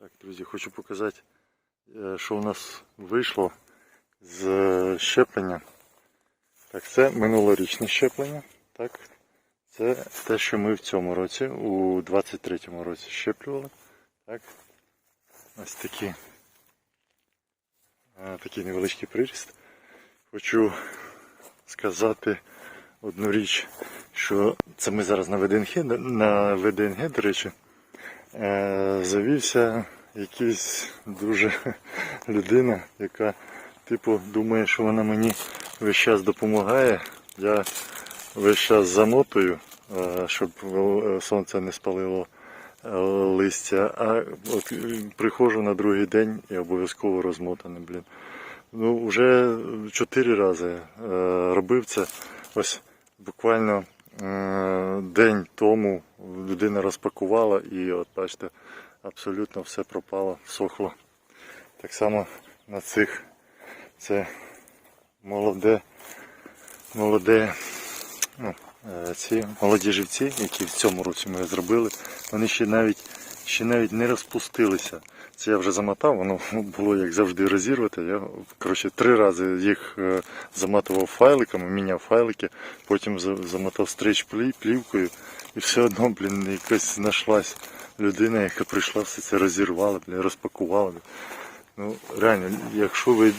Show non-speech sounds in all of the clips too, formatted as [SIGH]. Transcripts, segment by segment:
Так, друзі, хочу показати, е, що у нас вийшло з е, щеплення. Так, це минулорічне щеплення. Так, це те, що ми в цьому році, у 23-му році щеплювали. Так. Ось такі, е, такий невеличкий приріст. Хочу сказати одну річ, що це ми зараз на ВДНГ, на ВДНГ, до речі, завівся якийсь дуже [LAUGHS] людина, яка типу думає, що вона мені весь час допомагає. Я весь час замотую, е, щоб е, сонце не спалило е, листя, а от е, приходжу на другий день і обов'язково розмотаний, блін. Ну, вже чотири рази е, робив це. Ось буквально е, день тому людина розпакувала і от бачите, абсолютно все пропало, всохло. Так само на цих це молоде, молоде, ну, е, ці молоді живці, які в цьому році ми зробили, вони ще навіть, ще навіть не розпустилися. Це я вже замотав, воно було як завжди розірвати. Я коротше, три рази їх е, заматував файликами, міняв файлики, потім замотав плі- плівкою, і все одно, блін, якась знайшлась людина, яка прийшла, все це розірвала, блін, розпакувала. Ну, реально, якщо ви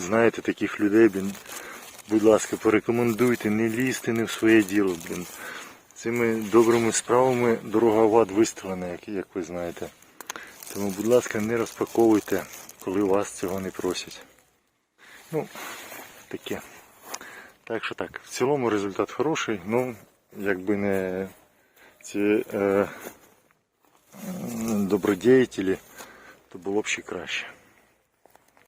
знаєте таких людей, блін, будь ласка, порекомендуйте, не лізьте не в своє діло, блін. Цими добрими справами дорога в ад виставлена, як, як ви знаєте. Тому, будь ласка, не розпаковуйте, коли вас цього не просять. Ну, таке. Так що так, в цілому результат хороший, ну, якби не ці е, добродіятелі, то було б ще краще.